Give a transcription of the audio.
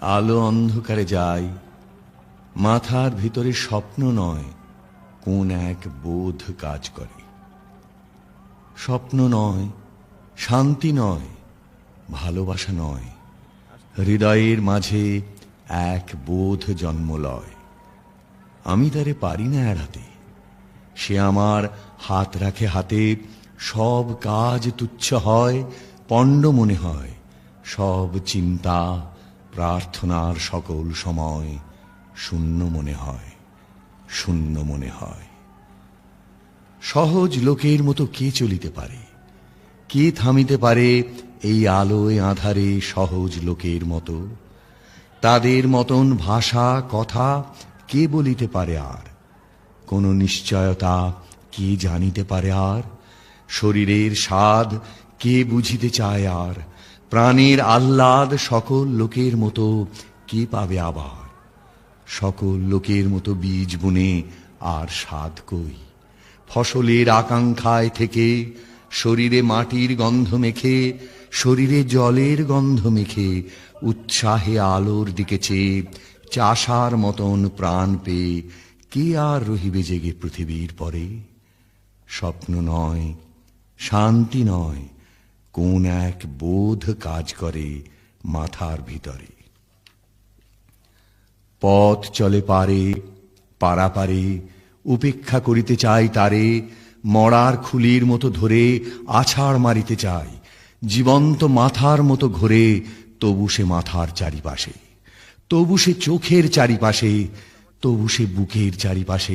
আলো অন্ধকারে যায়। মাথার ভিতরে স্বপ্ন নয়, কোন এক বোধ কাজ করে। স্বপ্ন নয়, শান্তি নয়, ভালোবাসা নয়। হৃদয়ের মাঝে এক বোধ জন্ম লয়। আমি তারে পারি না এড়াতে। সে আমার হাত রাখে হাতে, সব কাজ তুচ্ছ হয়, পণ্ড মনে হয়, সব চিন্তা প্রার্থনার সকল সময় শূন্য মনে হয়, শূন্য মনে হয়। সহজ লোকের মতো কে চলিতে পারে? কে থামিতে পারে এই আলোয় আধারে সহজ লোকের মতো? তাদের মতন ভাষা, কথা কে বলিতে পারে আর? কোন নিশ্চয়তা কে জানিতে পারে আর? শরীরের স্বাদ কে বুঝিতে চায় আর? প্রাণের আহ্লাদ সকল লোকের মতো কে পাবে আবার? সকল লোকের মতো বীজ বুনে আর স্বাদ কই? ফসলের আকাঙ্ক্ষায় থেকে শরীরে মাটির গন্ধ মেখে, শরীরে জলের গন্ধ মেখে উৎসাহে আলোর দিকে চেয়ে চাষার মতন প্রাণ পেয়ে কে আর রহিবে জেগে পৃথিবীর পরে? স্বপ্ন নয়, শান্তি নয় কোন এক বোধ কাজ করে মাথার ভিতরে। পথ চলে পারে পারাপারে উপেক্ষা করিতে চাই তারে মরার খুলির মতো ধরে, আছাড় মারিতে চাই জীবন্ত মাথার মতো ঘোরে, তবু সে মাথার চারিপাশে। তবু সে চোখের চারিপাশে, তবু সে বুকের চারিপাশে।